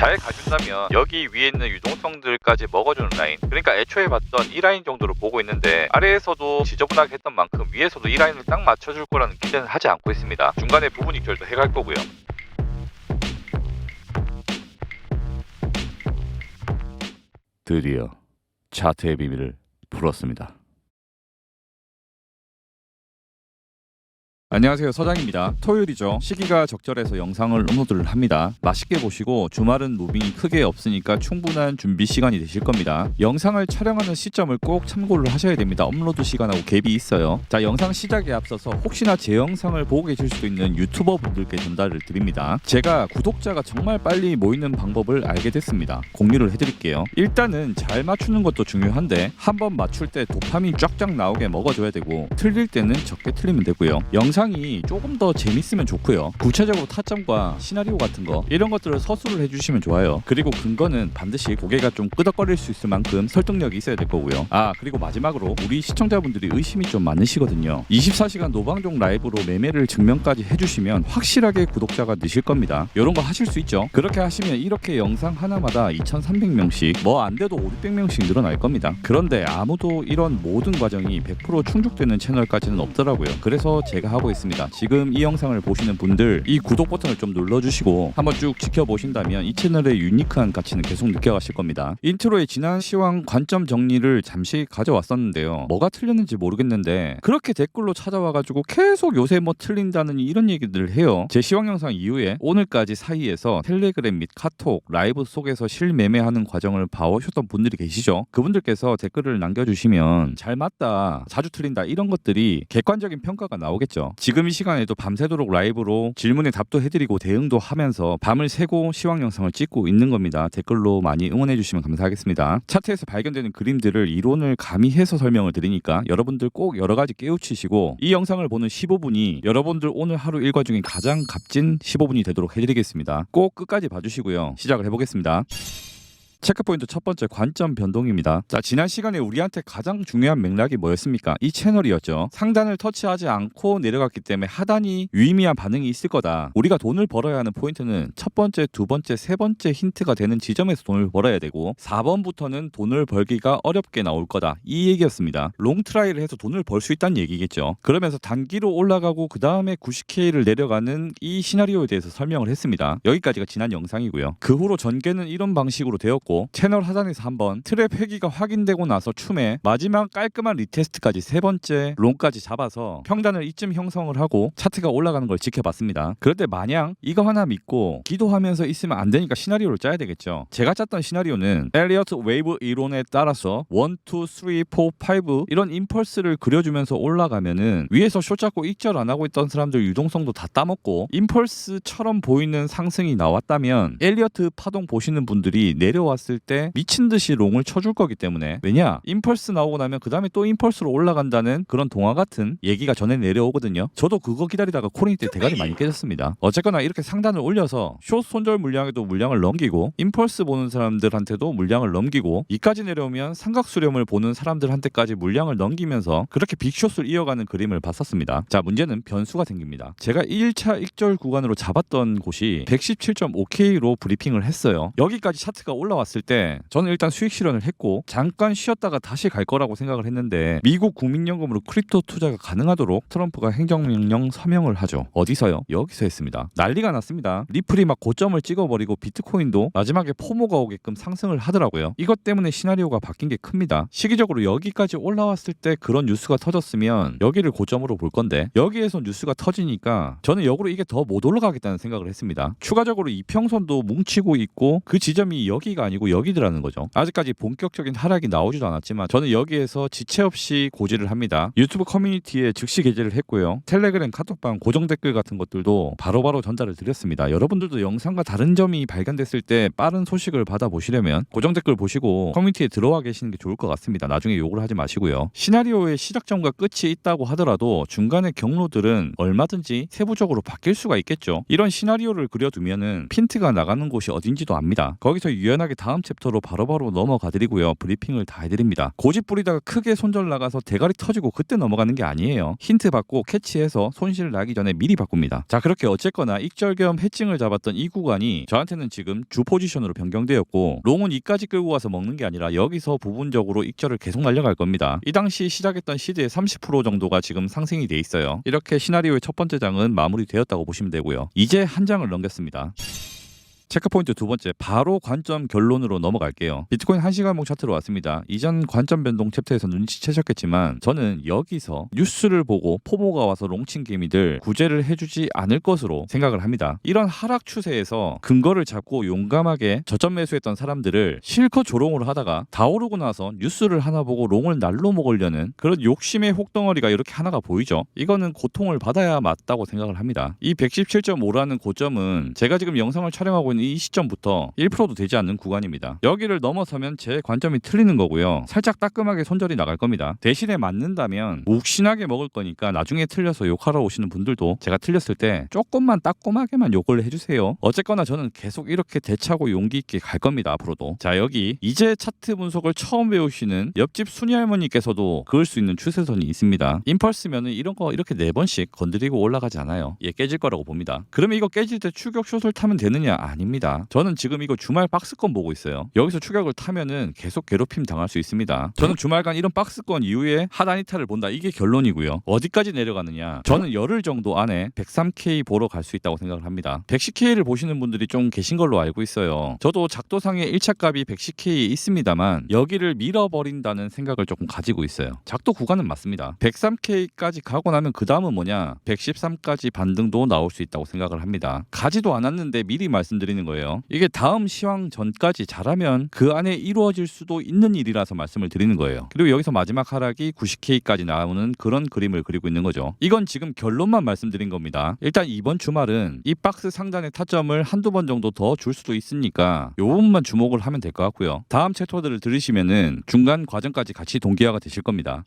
잘 가준다면 여기 위에 있는 유동성들까지 먹어주는 라인. 그러니까 애초에 봤던 이 라인 정도로 보고 있는데 아래에서도 지저분하게 했던 만큼 위에서도 이 라인을 딱 맞춰줄 거라는 기대는 하지 않고 있습니다. 중간에 부분 익절도 해갈 거고요. 드디어 차트의 비밀을 풀었습니다. 안녕하세요. 서장입니다. 토요일이죠. 시기가 적절해서 영상을 업로드를 합니다. 맛있게 보시고 주말은 무빙이 크게 없으니까 충분한 준비 시간이 되실 겁니다. 영상을 촬영하는 시점을 꼭 참고를 하셔야 됩니다. 업로드 시간하고 갭이 있어요. 자 영상 시작에 앞서서 혹시나 제 영상을 보고 계실 수도 있는 유튜버 분들께 전달을 드립니다. 제가 구독자가 정말 빨리 모이는 방법을 알게 됐습니다. 공유를 해드릴게요. 일단은 잘 맞추는 것도 중요한데 한번 맞출 때 도파민 쫙쫙 나오게 먹어줘야 되고 틀릴 때는 적게 틀리면 되고요. 영상 이 조금 더 재밌으면 좋고요. 구체적으로 타점과 시나리오 같은 거 이런 것들을 서술을 해주시면 좋아요. 그리고 근거는 반드시 고개가 좀 끄덕거릴 수 있을 만큼 설득력이 있어야 될 거고요. 아 그리고 마지막으로 우리 시청자분들이 의심이 좀 많으시거든요. 24시간 노방종 라이브로 매매를 증명까지 해주시면 확실하게 구독자가 느실 겁니다. 이런 거 하실 수 있죠? 그렇게 하시면 이렇게 영상 하나마다 2300명씩 뭐 안 돼도 5, 600명씩 늘어날 겁니다. 그런데 아무도 이런 모든 과정이 100% 충족되는 채널까지는 없더라고요. 그래서 제가 하고 있습니다. 지금 이 영상을 보시는 분들 이 구독 버튼을 좀 눌러주시고 한번 쭉 지켜보신다면 이 채널의 유니크한 가치는 계속 느껴가실 겁니다. 인트로의 지난 시황 관점 정리를 잠시 가져왔었는데요. 뭐가 틀렸는지 모르겠는데 그렇게 댓글로 찾아와가지고 계속 요새 뭐 틀린다는 이런 얘기들을 해요. 제 시황 영상 이후에 오늘까지 사이에서 텔레그램 및 카톡 라이브 속에서 실매매하는 과정을 봐오셨던 분들이 계시죠. 그분들께서 댓글을 남겨주시면 잘 맞다 자주 틀린다 이런 것들이 객관적인 평가가 나오겠죠 지금 이 시간에도 밤새도록 라이브로 질문에 답도 해드리고 대응도 하면서 밤을 새고 시황 영상을 찍고 있는 겁니다. 댓글로 많이 응원해 주시면 감사하겠습니다. 차트에서 발견되는 그림들을 이론을 가미해서 설명을 드리니까 여러분들 꼭 여러 가지 깨우치시고 이 영상을 보는 15분이 여러분들 오늘 하루 일과 중에 가장 값진 15분이 되도록 해드리겠습니다. 꼭 끝까지 봐주시고요. 시작을 해보겠습니다 체크포인트 첫 번째 관점 변동입니다. 자, 지난 시간에 우리한테 가장 중요한 맥락이 뭐였습니까? 이 채널이었죠. 상단을 터치하지 않고 내려갔기 때문에 하단이 유의미한 반응이 있을 거다. 우리가 돈을 벌어야 하는 포인트는 첫 번째, 두 번째, 세 번째 힌트가 되는 지점에서 돈을 벌어야 되고 4번부터는 돈을 벌기가 어렵게 나올 거다. 이 얘기였습니다. 롱 트라이를 해서 돈을 벌 수 있다는 얘기겠죠. 그러면서 단기로 올라가고 그 다음에 90K를 내려가는 이 시나리오에 대해서 설명을 했습니다. 여기까지가 지난 영상이고요. 그 후로 전개는 이런 방식으로 되었고 채널 하단에서 한번 트랩 회기가 확인되고 나서 춤에 마지막 깔끔한 리테스트까지 세 번째 롱까지 잡아서 평단을 이쯤 형성을 하고 차트가 올라가는 걸 지켜봤습니다. 그럴 때 마냥 이거 하나 믿고 기도하면서 있으면 안 되니까 시나리오를 짜야 되겠죠. 제가 짰던 시나리오는 엘리어트 웨이브 이론에 따라서 1, 2, 3, 4, 5 이런 임펄스를 그려주면서 올라가면은 위에서 숏 잡고 익절 안 하고 있던 사람들 유동성도 다 따먹고 임펄스처럼 보이는 상승이 나왔다면 엘리어트 파동 보시는 분들이 내려 왔을 때 미친 듯이 롱을 쳐줄 거기 때문에 왜냐 임펄스 나오고 나면 그 다음에 또 임펄스로 올라간다는 그런 동화 같은 얘기가 전에 내려오거든요. 저도 그거 기다리다가 코링 때 대가리 많이 깨졌습니다. 어쨌거나 이렇게 상단을 올려서 숏 손절 물량에도 물량을 넘기고 임펄스 보는 사람들한테도 물량을 넘기고 이까지 내려오면 삼각 수렴을 보는 사람들한테까지 물량을 넘기면서 그렇게 빅숏을 이어가는 그림을 봤었습니다. 자 문제는 변수가 생깁니다. 제가 1차 익절 구간으로 잡았던 곳이 117.5K로 브리핑을 했어요. 여기까지 차트가 올라왔 을 때 저는 일단 수익 실현을 했고 잠깐 쉬었다가 다시 갈 거라고 생각을 했는데 미국 국민연금으로 크립토 투자가 가능하도록 트럼프가 행정명령 서명을 하죠. 어디서요? 여기서 했습니다. 난리가 났습니다. 리플이 막 고점을 찍어버리고 비트코인도 마지막에 포모가 오게끔 상승을 하더라고요. 이것 때문에 시나리오가 바뀐 게 큽니다. 시기적으로 여기까지 올라왔을 때 그런 뉴스가 터졌으면 여기를 고점으로 볼 건데 여기에서 뉴스가 터지니까 저는 역으로 이게 더 못 올라가겠다는 생각을 했습니다. 추가적으로 이평선도 뭉치고 있고 그 지점이 여기가 아니고 여기더라는 거죠. 아직까지 본격적인 하락이 나오지도 않았지만 저는 여기에서 지체 없이 고지를 합니다. 유튜브 커뮤니티에 즉시 게재를 했고요. 텔레그램 카톡방 고정 댓글 같은 것들도 바로바로 전달을 드렸습니다. 여러분들도 영상과 다른 점이 발견됐을 때 빠른 소식을 받아보시려면 고정 댓글 보시고 커뮤니티에 들어와 계시는 게 좋을 것 같습니다. 나중에 욕을 하지 마시고요. 시나리오의 시작점과 끝이 있다고 하더라도 중간의 경로들은 얼마든지 세부적으로 바뀔 수가 있겠죠. 이런 시나리오를 그려두면은 핀트가 나가는 곳이 어딘지도 압니다. 거기서 유연하게 다음 다음 챕터로 바로 바로 넘어가 드리고요. 브리핑을 다 해드립니다. 고집 부리다가 크게 손절 나가서 대가리 터지고 그때 넘어가는 게 아니에요. 힌트 받고 캐치해서 손실 나기 전에 미리 바꿉니다. 자 그렇게 어쨌거나 익절 겸 해칭을 잡았던 이 구간이 저한테는 지금 주 포지션으로 변경되었고 롱은 이까지 끌고 와서 먹는 게 아니라 여기서 부분적으로 익절을 계속 날려갈 겁니다. 이 당시 시작했던 시드의 30% 정도가 지금 상승이 돼 있어요. 이렇게 시나리오의 첫 번째 장은 마무리되었다고 보시면 되고요. 이제 한 장을 넘겼습니다. 체크포인트 두 번째 바로 관점 결론으로 넘어갈게요. 비트코인 1시간봉 차트로 왔습니다. 이전 관점 변동 챕터에서 눈치채셨겠지만 저는 여기서 뉴스를 보고 포모가 와서 롱친 개미들 구제를 해주지 않을 것으로 생각을 합니다. 이런 하락 추세에서 근거를 잡고 용감하게 저점 매수했던 사람들을 실컷 조롱을 하다가 다 오르고 나서 뉴스를 하나 보고 롱을 날로 먹으려는 그런 욕심의 혹덩어리가 이렇게 하나가 보이죠. 이거는 고통을 받아야 맞다고 생각을 합니다. 이 117.5라는 고점은 제가 지금 영상을 촬영하고 있는 이 시점부터 1%도 되지 않는 구간입니다. 여기를 넘어서면 제 관점이 틀리는 거고요. 살짝 따끔하게 손절이 나갈 겁니다. 대신에 맞는다면 욱신하게 먹을 거니까 나중에 틀려서 욕하러 오시는 분들도 제가 틀렸을 때 조금만 따끔하게만 욕을 해주세요. 어쨌거나 저는 계속 이렇게 대차고 용기 있게 갈 겁니다. 앞으로도. 자 여기 이제 차트 분석을 처음 배우시는 옆집 순이 할머니께서도 그을 수 있는 추세선이 있습니다. 임펄스면은 이런 거 이렇게 네 번씩 건드리고 올라가지 않아요. 얘 깨질 거라고 봅니다. 그러면 이거 깨질 때 추격 숏을 타면 되느냐? 아닙니다. 저는 지금 이거 주말 박스권 보고 있어요. 여기서 추격을 타면은 계속 괴롭힘 당할 수 있습니다. 저는 주말간 이런 박스권 이후에 하단 이탈을 본다. 이게 결론이고요. 어디까지 내려가느냐? 저는 열흘 정도 안에 103K 보러 갈 수 있다고 생각을 합니다. 110K를 보시는 분들이 좀 계신 걸로 알고 있어요. 저도 작도상의 1차 값이 110K 있습니다만 여기를 밀어버린다는 생각을 조금 가지고 있어요. 작도 구간은 맞습니다. 103K까지 가고 나면 그 다음은 뭐냐? 113까지 반등도 나올 수 있다고 생각을 합니다. 가지도 않았는데 미리 말씀드리는 거예요. 이게 다음 시황 전까지 잘하면 그 안에 이루어질 수도 있는 일이라서 말씀을 드리는 거예요. 그리고 여기서 마지막 하락이 90K까지 나오는 그런 그림을 그리고 있는 거죠. 이건 지금 결론만 말씀드린 겁니다. 일단 이번 주말은 이 박스 상단의 타점을 한두 번 정도 더 줄 수도 있으니까 요 부분만 주목을 하면 될 것 같고요. 다음 챕터들을 들으시면은 중간 과정까지 같이 동기화가 되실 겁니다.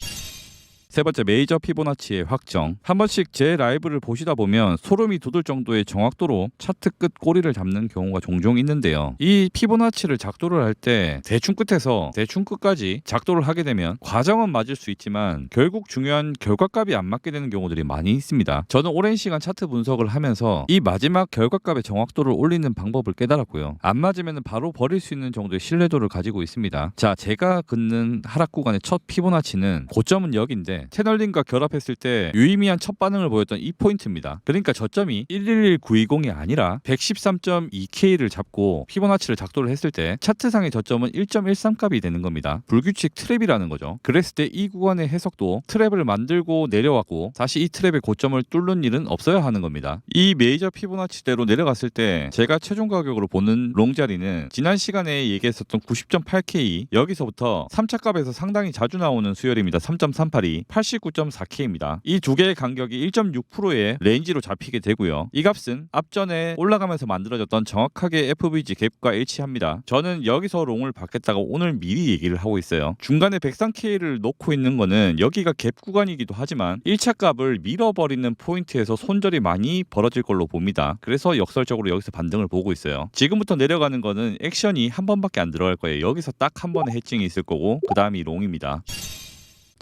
세 번째 메이저 피보나치의 확정. 한 번씩 제 라이브를 보시다 보면 소름이 돋을 정도의 정확도로 차트 끝 꼬리를 잡는 경우가 종종 있는데요. 이 피보나치를 작도를 할 때 대충 끝에서 대충 끝까지 작도를 하게 되면 과정은 맞을 수 있지만 결국 중요한 결과값이 안 맞게 되는 경우들이 많이 있습니다. 저는 오랜 시간 차트 분석을 하면서 이 마지막 결과값의 정확도를 올리는 방법을 깨달았고요. 안 맞으면 바로 버릴 수 있는 정도의 신뢰도를 가지고 있습니다. 자, 제가 긋는 하락 구간의 첫 피보나치는 고점은 여기인데 채널링과 결합했을 때 유의미한 첫 반응을 보였던 이 포인트입니다. 그러니까 저점이 111920이 아니라 113.2K를 잡고 피보나치를 작도를 했을 때 차트상의 저점은 1.13값이 되는 겁니다. 불규칙 트랩이라는 거죠. 그랬을 때 이 구간의 해석도 트랩을 만들고 내려왔고 다시 이 트랩의 고점을 뚫는 일은 없어야 하는 겁니다. 이 메이저 피보나치대로 내려갔을 때 제가 최종 가격으로 보는 롱 자리는 지난 시간에 얘기했었던 90.8K 여기서부터 3차 값에서 상당히 자주 나오는 수열입니다. 3.382 89.4K입니다. 이 두 개의 간격이 1.6%의 레인지로 잡히게 되고요. 이 값은 앞전에 올라가면서 만들어졌던 정확하게 FVG 갭과 일치합니다. 저는 여기서 롱을 받겠다가 오늘 미리 얘기를 하고 있어요. 중간에 103K를 놓고 있는 거는 여기가 갭 구간이기도 하지만 1차 값을 밀어버리는 포인트에서 손절이 많이 벌어질 걸로 봅니다. 그래서 역설적으로 여기서 반등을 보고 있어요. 지금부터 내려가는 거는 액션이 한 번밖에 안 들어갈 거예요. 여기서 딱 한 번의 해칭이 있을 거고 그 다음이 롱입니다.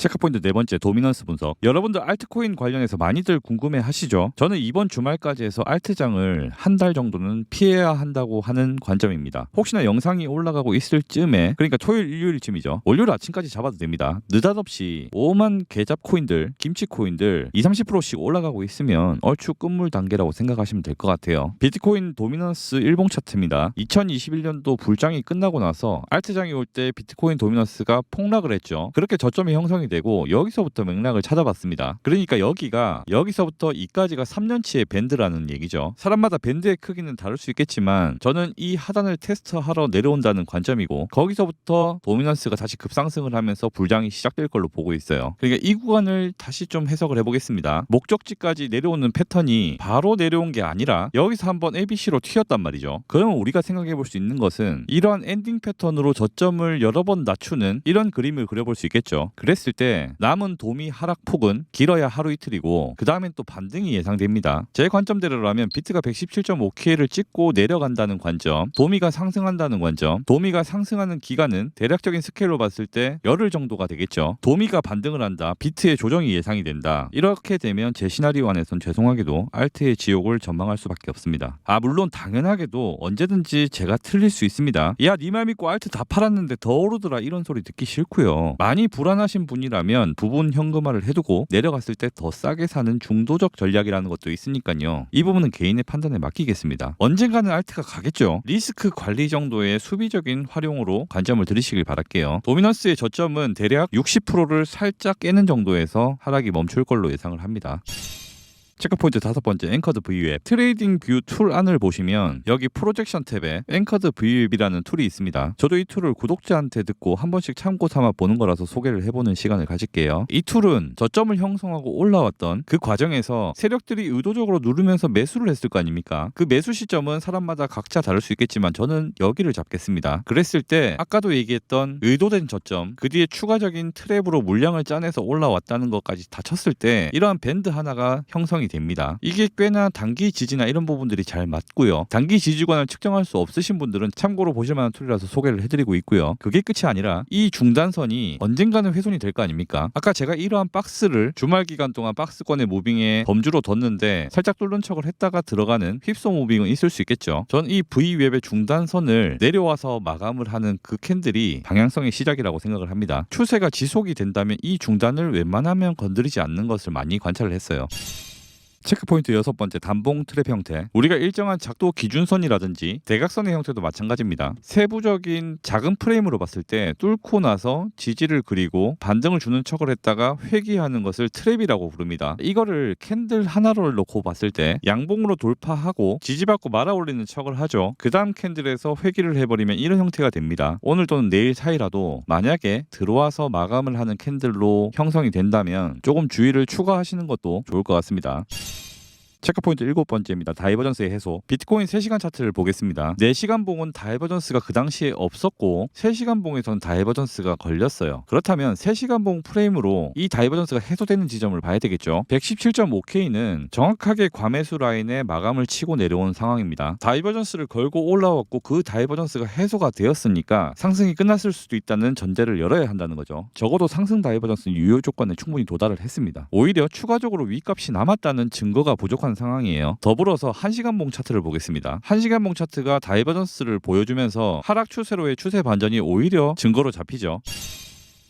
체크포인트 네 번째 도미넌스 분석. 여러분들 알트코인 관련해서 많이들 궁금해 하시죠? 저는 이번 주말까지 해서 알트장을 한 달 정도는 피해야 한다고 하는 관점입니다. 혹시나 영상이 올라가고 있을 쯤에 그러니까 토요일 일요일쯤이죠. 월요일 아침까지 잡아도 됩니다. 느닷없이 5만 개잡 코인들, 김치 코인들 2, 30%씩 올라가고 있으면 얼추 끝물 단계라고 생각하시면 될 것 같아요. 비트코인 도미넌스 일봉 차트입니다. 2021년도 불장이 끝나고 나서 알트장이 올 때 비트코인 도미넌스가 폭락을 했죠. 그렇게 저점이 형성이 되고 여기서부터 맥락을 찾아봤습니다. 그러니까 여기가 여기서부터 이까지가 3년치의 밴드라는 얘기죠. 사람마다 밴드의 크기는 다를 수 있겠지만 저는 이 하단을 테스트하러 내려온다는 관점이고 거기서부터 도미넌스가 다시 급상승을 하면서 불장이 시작될 걸로 보고 있어요. 그러니까 이 구간을 다시 좀 해석을 해보겠습니다. 목적지까지 내려오는 패턴이 바로 내려온 게 아니라 여기서 한번 ABC로 튀었단 말이죠. 그러면 우리가 생각해 볼 수 있는 것은 이러한 엔딩 패턴으로 저점을 여러 번 낮추는 이런 그림을 그려볼 수 있겠죠. 그랬을 때때 남은 도미 하락폭은 길어야 하루 이틀이고 그 다음엔 또 반등이 예상됩니다. 제 관점대로라면 비트가 117.5K를 찍고 내려간다는 관점, 도미가 상승한다는 관점, 도미가 상승하는 기간은 대략적인 스케일로 봤을 때 열흘 정도가 되겠죠. 도미가 반등을 한다, 비트의 조정이 예상이 된다. 이렇게 되면 제 시나리오 안에선 죄송하게도 알트의 지옥을 전망할 수밖에 없습니다. 아 물론 당연하게도 언제든지 제가 틀릴 수 있습니다. 야니말 믿고 알트 다 팔았는데 더 오르더라 이런 소리 듣기 싫고요. 많이 불안하신 분이 라면 부분 현금화를 해두고 내려갔을 때 더 싸게 사는 중도적 전략이라는 것도 있으니까요. 이 부분은 개인의 판단에 맡기겠습니다. 언젠가는 알트가 가겠죠. 리스크 관리 정도의 수비적인 활용으로 관점을 들이시길 바랄게요. 도미넌스의 저점은 대략 60%를 살짝 깨는 정도에서 하락이 멈출 걸로 예상을 합니다. 체크포인트 다섯 번째 앵커드 V웹 트레이딩 뷰 툴 안을 보시면 여기 프로젝션 탭에 앵커드 V웹이라는 툴이 있습니다. 저도 이 툴을 구독자한테 듣고 한 번씩 참고 삼아 보는 거라서 소개를 해보는 시간을 가질게요. 이 툴은 저점을 형성하고 올라왔던 그 과정에서 세력들이 의도적으로 누르면서 매수를 했을 거 아닙니까? 그 매수 시점은 사람마다 각자 다를 수 있겠지만 저는 여기를 잡겠습니다. 그랬을 때 아까도 얘기했던 의도된 저점 그 뒤에 추가적인 트랩으로 물량을 짜내서 올라왔다는 것까지 다 쳤을 때 이러한 밴드 하나가 형성이 됩니다. 이게 꽤나 단기 지지나 이런 부분들이 잘 맞고요. 단기 지지권을 측정할 수 없으신 분들은 참고로 보실 만한 툴이라서 소개를 해드리고 있고요. 그게 끝이 아니라 이 중단선이 언젠가는 훼손이 될 거 아닙니까? 아까 제가 이러한 박스를 주말 기간 동안 박스권의 무빙에 범주로 뒀는데 살짝 뚫는 척을 했다가 들어가는 휩소 무빙은 있을 수 있겠죠. 전 이 V웹의 중단선을 내려와서 마감을 하는 그 캔들이 방향성의 시작이라고 생각을 합니다. 추세가 지속이 된다면 이 중단을 웬만하면 건드리지 않는 것을 많이 관찰을 했어요. 체크포인트 여섯 번째 단봉 트랩 형태. 우리가 일정한 작도 기준선이라든지 대각선의 형태도 마찬가지입니다. 세부적인 작은 프레임으로 봤을 때 뚫고 나서 지지를 그리고 반등을 주는 척을 했다가 회귀하는 것을 트랩이라고 부릅니다. 이거를 캔들 하나로 놓고 봤을 때 양봉으로 돌파하고 지지받고 말아 올리는 척을 하죠. 그 다음 캔들에서 회귀를 해버리면 이런 형태가 됩니다. 오늘 또는 내일 사이라도 만약에 들어와서 마감을 하는 캔들로 형성이 된다면 조금 주의를 추가하시는 것도 좋을 것 같습니다. 체크포인트 일곱 번째입니다. 다이버전스의 해소. 비트코인 3시간 차트를 보겠습니다. 4시간 봉은 다이버전스가 그 당시에 없었고 3시간 봉에서는 다이버전스가 걸렸어요. 그렇다면 3시간 봉 프레임으로 이 다이버전스가 해소되는 지점을 봐야 되겠죠. 117.5K는 정확하게 과매수 라인에 마감을 치고 내려온 상황입니다. 다이버전스를 걸고 올라왔고 그 다이버전스가 해소가 되었으니까 상승이 끝났을 수도 있다는 전제를 열어야 한다는 거죠. 적어도 상승 다이버전스는 유효 조건에 충분히 도달을 했습니다. 오히려 추가적으로 위값이 남았다는 증거가 부족한 상황이에요. 더불어서 1시간 봉 차트를 보겠습니다. 1시간 봉 차트가 다이버전스를 보여주면서 하락 추세로의 추세 반전이 오히려 증거로 잡히죠.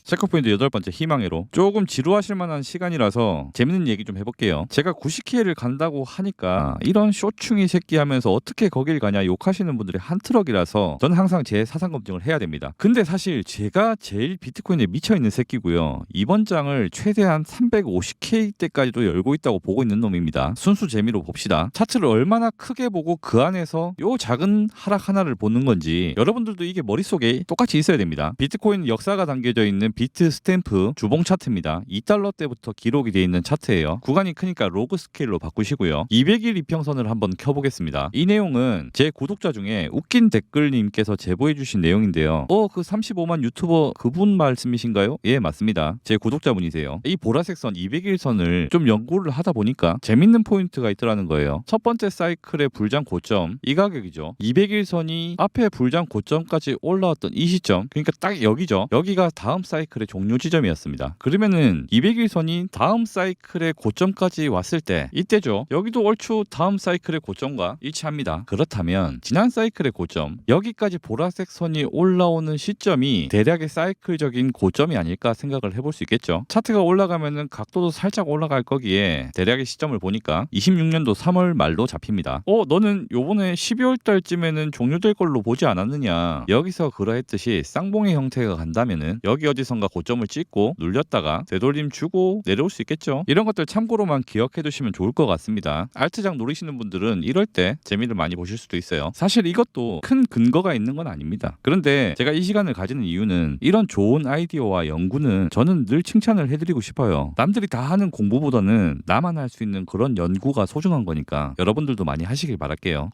체크포인트 여덟 번째 희망회로 조금 지루하실 만한 시간이라서 재밌는 얘기 좀 해볼게요. 제가 90K를 간다고 하니까 이런 쇼충이 새끼 하면서 어떻게 거길 가냐 욕하시는 분들이 한 트럭이라서 저는 항상 제 사상 검증을 해야 됩니다. 근데 사실 제가 제일 비트코인에 미쳐 있는 새끼고요. 이번 장을 최대한 350K 때까지도 열고 있다고 보고 있는 놈입니다. 순수 재미로 봅시다. 차트를 얼마나 크게 보고 그 안에서 요 작은 하락 하나를 보는 건지 여러분들도 이게 머릿속에 똑같이 있어야 됩니다. 비트코인 역사가 담겨져 있는 비트 스탬프 주봉 차트입니다. 2달러 때부터 기록이 되어 있는 차트예요. 구간이 크니까 로그 스케일로 바꾸시고요. 200일 이평선을 한번 켜보겠습니다. 이 내용은 제 구독자 중에 웃긴 댓글님께서 제보해주신 내용인데요. 어, 그 35만 유튜버 그분 말씀이신가요? 예, 맞습니다. 제 구독자분이세요. 이 보라색 선 200일 선을 좀 연구를 하다 보니까 재밌는 포인트가 있더라는 거예요. 첫 번째 사이클의 불장 고점 이 가격이죠. 200일 선이 앞에 불장 고점까지 올라왔던 이 시점 그러니까 딱 여기죠. 여기가 다음 사이클 의 종료 지점이었습니다. 그러면은 200일 선이 다음 사이클의 고점까지 왔을 때 이때죠. 여기도 얼추 다음 사이클의 고점과 일치합니다. 그렇다면 지난 사이클의 고점 여기까지 보라색 선이 올라오는 시점이 대략의 사이클적인 고점이 아닐까 생각을 해볼 수 있겠죠. 차트가 올라가면은 각도도 살짝 올라갈 거기에 대략의 시점을 보니까 26년도 3월 말로 잡힙니다. 어, 너는 요번에 12월 달쯤에는 종료될 걸로 보지 않았느냐? 여기서 그러했듯이 쌍봉의 형태가 간다면은 여기 어디 선가 고점을 찍고 눌렸다가 되돌림 주고 내려올 수 있겠죠. 이런 것들 참고로만 기억해 두시면 좋을 것 같습니다. 알트장 노리시는 분들은 이럴 때 재미를 많이 보실 수도 있어요. 사실 이것도 큰 근거가 있는 건 아닙니다. 그런데 제가 이 시간을 가지는 이유는 이런 좋은 아이디어와 연구는 저는 늘 칭찬을 해드리고 싶어요. 남들이 다 하는 공부보다는 나만 할 수 있는 그런 연구가 소중한 거니까 여러분들도 많이 하시길 바랄게요.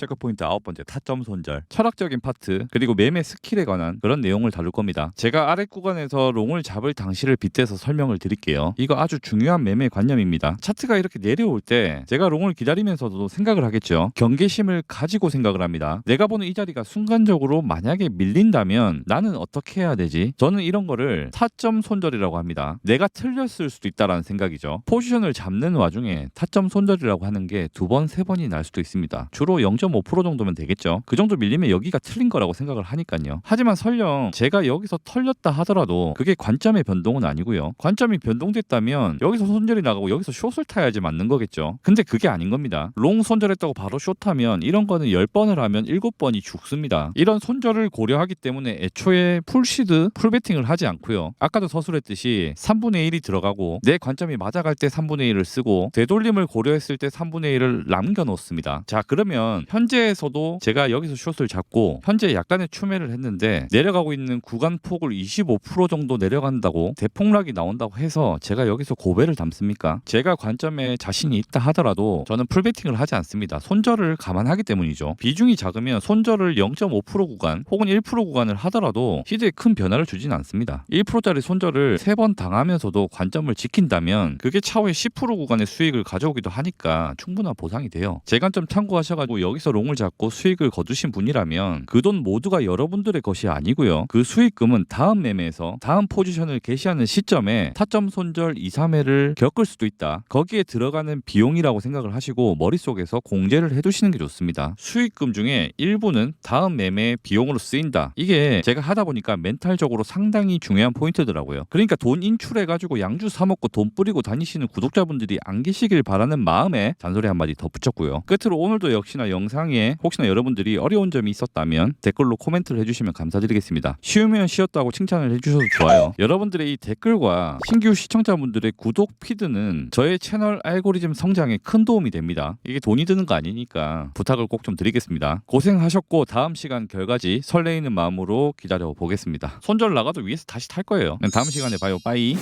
체크포인트 아홉 번째 타점 손절 철학적인 파트 그리고 매매 스킬에 관한 그런 내용을 다룰 겁니다. 제가 아래 구간에서 롱을 잡을 당시를 빗대서 설명을 드릴게요. 이거 아주 중요한 매매 관념입니다. 차트가 이렇게 내려올 때 제가 롱을 기다리면서도 생각을 하겠죠. 경계심을 가지고 생각을 합니다. 내가 보는 이 자리가 순간적으로 만약에 밀린다면 나는 어떻게 해야 되지? 저는 이런 거를 타점 손절이라고 합니다. 내가 틀렸을 수도 있다라는 생각이죠. 포지션을 잡는 와중에 타점 손절이라고 하는 게 두 번, 세 번이 날 수도 있습니다. 주로 0.5% 정도면 되겠죠. 그 정도 밀리면 여기가 틀린 거라고 생각을 하니까요. 하지만 설령 제가 여기서 털렸다 하더라도 그게 관점의 변동은 아니고요. 관점이 변동됐다면 여기서 손절이 나가고 여기서 숏을 타야지 맞는 거겠죠. 근데 그게 아닌 겁니다. 롱 손절했다고 바로 숏하면 이런 거는 10번을 하면 7번이 죽습니다. 이런 손절을 고려하기 때문에 애초에 풀시드, 풀베팅을 하지 않고요. 아까도 서술했듯이 3분의 1이 들어가고 내 관점이 맞아갈 때 3분의 1을 쓰고 되돌림을 고려했을 때 3분의 1을 남겨 놓습니다. 자, 그러면 현재에서도 제가 여기서 숏을 잡고 현재 약간의 추매를 했는데 내려가고 있는 구간 폭을 25% 정도 내려간다고 대폭락이 나온다고 해서 제가 여기서 고배를 담습니까? 제가 관점에 자신이 있다 하더라도 저는 풀베팅을 하지 않습니다. 손절을 감안하기 때문이죠. 비중이 작으면 손절을 0.5% 구간 혹은 1% 구간을 하더라도 시대에 큰 변화를 주진 않습니다. 1%짜리 손절을 3번 당하면서도 관점을 지킨다면 그게 차후에 10% 구간의 수익을 가져오기도 하니까 충분한 보상이 돼요. 제 관점 참고하셔가지고 여기 서 롱을 잡고 수익을 거두신 분이라면 그 돈 모두가 여러분들의 것이 아니고요. 그 수익금은 다음 매매에서 다음 포지션을 개시하는 시점에 타점 손절 2, 3회를 겪을 수도 있다. 거기에 들어가는 비용이라고 생각을 하시고 머릿속에서 공제를 해두시는 게 좋습니다. 수익금 중에 일부는 다음 매매의 비용으로 쓰인다. 이게 제가 하다 보니까 멘탈적으로 상당히 중요한 포인트더라고요. 그러니까 돈 인출해가지고 양주 사먹고 돈 뿌리고 다니시는 구독자분들이 안 계시길 바라는 마음에 잔소리 한마디 덧붙였고요. 끝으로 오늘도 역시나 영상 에 혹시나 여러분들이 어려운 점이 있었다면 댓글로 코멘트를 해주시면 감사드리겠습니다. 쉬우면 쉬었다고 칭찬을 해주셔도 좋아요. 여러분들의 이 댓글과 신규 시청자분들의 구독 피드는 저의 채널 알고리즘 성장에 큰 도움이 됩니다. 이게 돈이 드는 거 아니니까 부탁을 꼭 좀 드리겠습니다. 고생하셨고 다음 시간 결과지 설레이는 마음으로 기다려 보겠습니다. 손절 나가도 위에서 다시 탈 거예요. 다음 시간에 봐요. 빠이.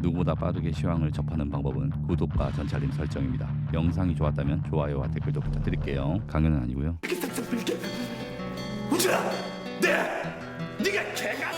누구보다 빠르게 시황을 접하는 방법은 구독과 전차림 설정입니다. 영상이 좋았다면 좋아요와 댓글도 부탁드릴게요. 강연은 아니고요. 혼자 네 네가 개가